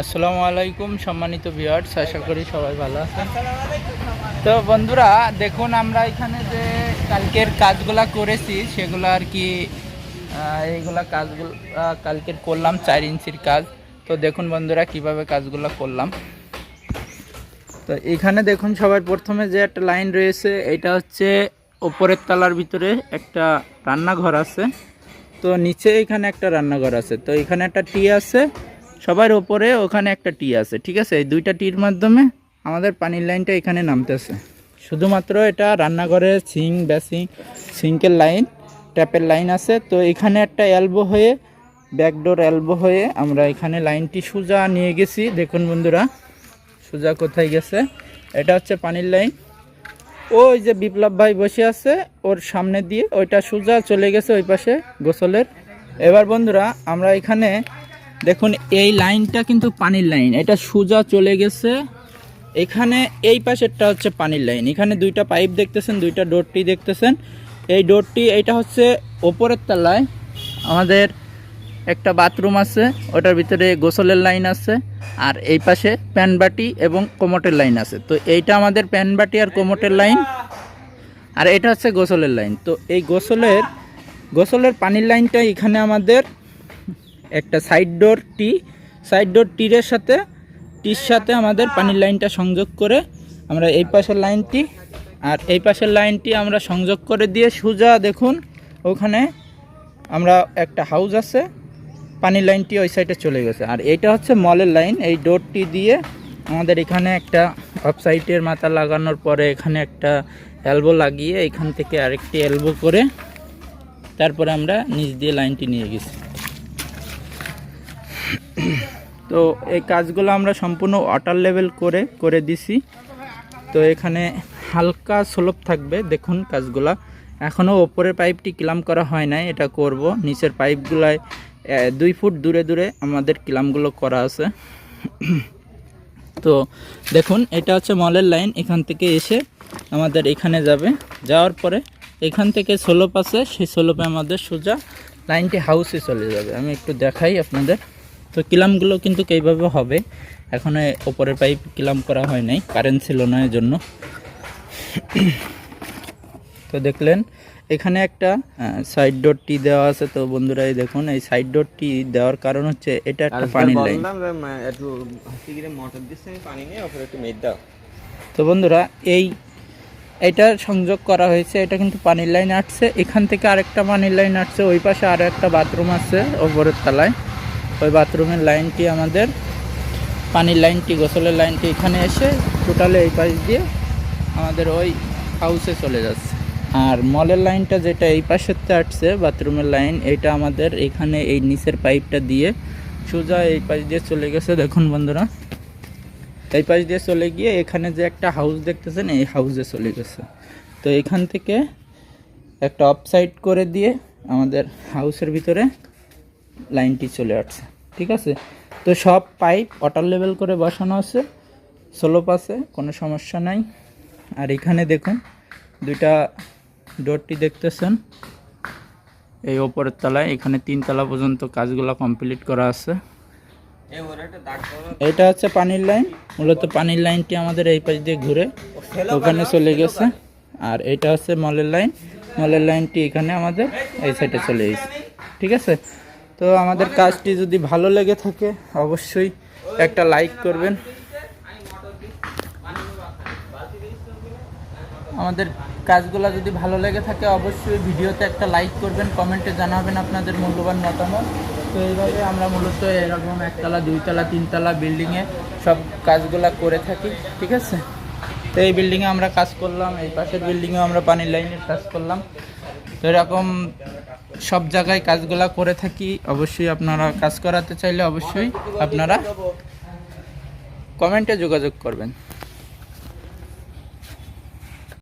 আসসালামু আলাইকুম সম্মানিত ভিউয়ার্স আশা করি সবাই ভালো আছেন। তো বন্ধুরা, দেখুন আমরা এখানে যে কালকের কাজগুলা করেছি, সেগুলো আর কি এইগুলা কাজগুলো কালকের করলাম চার ইঞ্চির কাজ। তো দেখুন বন্ধুরা, কীভাবে কাজগুলো করলাম। তো এখানে দেখুন সবার প্রথমে যে একটা লাইন রয়েছে, এটা হচ্ছে ওপরের তলার ভিতরে একটা রান্নাঘর আছে। তো নিচে এখানে একটা রান্নাঘর আছে। তো এখানে একটা টি আছে সবার ওপরে ওখানে একটা টি আছে, ঠিক আছে? এই দুইটা টির মাধ্যমে আমাদের পানির লাইনটা এখানে নামতেছে। শুধুমাত্র এটা রান্নাঘরের সিঙ্ক বেসিং সিঙ্কের লাইন, ট্যাপের লাইন আছে। তো এখানে একটা অ্যালবো হয়ে, ব্যাকডোর অ্যালবো হয়ে আমরা এখানে লাইনটি সোজা নিয়ে গেছি। দেখুন বন্ধুরা, সোজা কোথায় গেছে? এটা হচ্ছে পানির লাইন। ওই যে বিপ্লব ভাই বসে আছে, ওর সামনে দিয়ে। ওইটা সোজা চলে গেছে ওই পাশে গোসলের। এবার বন্ধুরা, আমরা এখানে দেখুন, এই লাইনটা কিন্তু পানির লাইন। এটা সোজা চলে গেছে। এখানে এই পাশেরটা হচ্ছে পানির লাইন। এখানে দুইটা পাইপ দেখতেছেন, দুইটা ডোরটি দেখতেছেন। এই ডোরটি এটা হচ্ছে ওপরের তলায়। আমাদের একটা বাথরুম আছে, ওটার ভিতরে গোসলের লাইন আছে, আর এই পাশে প্যানবাটি এবং কোমটের লাইন আছে। তো এইটা আমাদের প্যানবাটি আর কোমটের লাইন, আর এটা হচ্ছে গোসলের লাইন। তো এই গোসলের গোসলের পানির লাইনটা এখানে আমাদের একটা সাইড ডোর টি সাইড ডোর টিরের সাথে টির সাথে আমাদের পানির লাইনটা সংযোগ করে আমরা এই পাশের লাইনটি আর এই পাশের লাইনটি আমরা সংযোগ করে দিয়ে সোজা দেখুন, ওখানে আমরা একটা হাউস আছে, পানির লাইনটি ওই সাইডে চলে গেছে। আর এইটা হচ্ছে মলের লাইন এই ডোরটি দিয়ে আমাদের এখানে একটা অফ সাইডের মাথা লাগানোর পরে এখানে একটা এলবো লাগিয়ে এখান থেকে আরেকটি এলবো করে তারপরে আমরা নিচ দিয়ে লাইনটি নিয়ে গেছি। তো এই কাজগুলো আমরা সম্পূর্ণ ওয়াটার লেভেল করে করে দিছি। তো এখানে হালকা স্লোপ থাকবে, দেখুন কাজগুলা। এখনও ওপরের পাইপটি ক্লাম করা হয় নাই, এটা করব। নিচের পাইপগুলায় দুই ফুট দূরে দূরে আমাদের ক্লামগুলো করা আছে। তো দেখুন, এটা হচ্ছে মলের লাইন, এখান থেকে এসে আমাদের এখানে যাবে। যাওয়ার পরে এখান থেকে সোলোপ আছে, সেই সোলোপে আমাদের সোজা লাইনটি হাউসে চলে যাবে। আমি একটু দেখাই আপনাদের। তো কিলামগুলো কিন্তু এইভাবে হবে? এখন ওপরের পাইপ কিলাম করা হয় নাই। কারেন্ট ছিল না এর জন্য তো দেখলেন এখানে একটা সাইড ডোরটি দেওয়া আছে। তো বন্ধুরা এই দেখুন এই সাইড ডোরটি দেওয়ার কারণ হচ্ছে এটা একটা পানির লাইন তো বন্ধুরা এই এটা সংযোগ করা হয়েছে। এটা কিন্তু পানির লাইন আসছে। এখান থেকে আরেকটা পানির লাইন আসছে। ওই পাশে আরও একটা বাথরুম আছে ওপরের তলায়। ওই বাথরুমের লাইনটি আমাদের, পানির লাইনটি, গোসলের লাইনটি এখানে এসে টোটালে এই পাশ দিয়ে আমাদের ওই হাউসে চলে যাচ্ছে। আর মলের লাইনটা যেটা এই পাশেরতে আসছে, বাথরুমের লাইন, এটা আমাদের এখানে এই নিচের পাইপটা দিয়ে সোজা এই পাশ দিয়ে চলে গেছে, দেখুন বন্ধুরা। এই পাশ দিয়ে চলে গিয়ে এখানে যে একটা হাউস দেখতেছেন, এই হাউসে চলে গেছে। তো এখান থেকে একটা অফ সাইড করে দিয়ে আমাদের হাউসের ভিতরে লাইনটি চলে আসছে, ঠিক আছে? তো সব পাইপ ওয়াটার লেভেল করে বসানো আছে, স্লোপ আছে, কোনো সমস্যা নাই। আর এখানে দেখুন, দুইটা ডোরটি দেখতেছেন। এই ওপরের তলায়, এখানে তিন তলা পর্যন্ত কাজগুলো কমপ্লিট করা আছে। এটা হচ্ছে পানির লাইন, মূলত পানির লাইনটি আমাদের এই পাশ দিয়ে ঘুরে ওখানে চলে গেছে। আর এটা হচ্ছে মলের লাইন, মলের লাইনটি এখানে আমাদের এই সাইডে চলে গেছে, ঠিক আছে? তো আমাদের কাজটি যদি ভালো লেগে থাকে, অবশ্যই একটা লাইক করবেন। আমাদের কাজগুলো যদি ভালো লেগে থাকে, অবশ্যই ভিডিওতে একটা লাইক করবেন কমেন্টে জানাবেন আপনাদের মূল্যবান মতামত। তো এইভাবে আমরা মূলত এরকম একতলা, দুইতলা, তিনতলা বিল্ডিংয়ে সব কাজগুলো করে থাকি, ঠিক আছে? তো এই বিল্ডিংয়ে আমরা কাজ করলাম, এই পাশের বিল্ডিংয়েও আমরা পানির লাইনের কাজ করলাম। তো এরকম সব জায়গায় কাজগুলো করে থাকি। অবশ্যই আপনারা কাজ করাতে চাইলে অবশ্যই আপনারা কমেন্টে যোগাযোগ করবেন।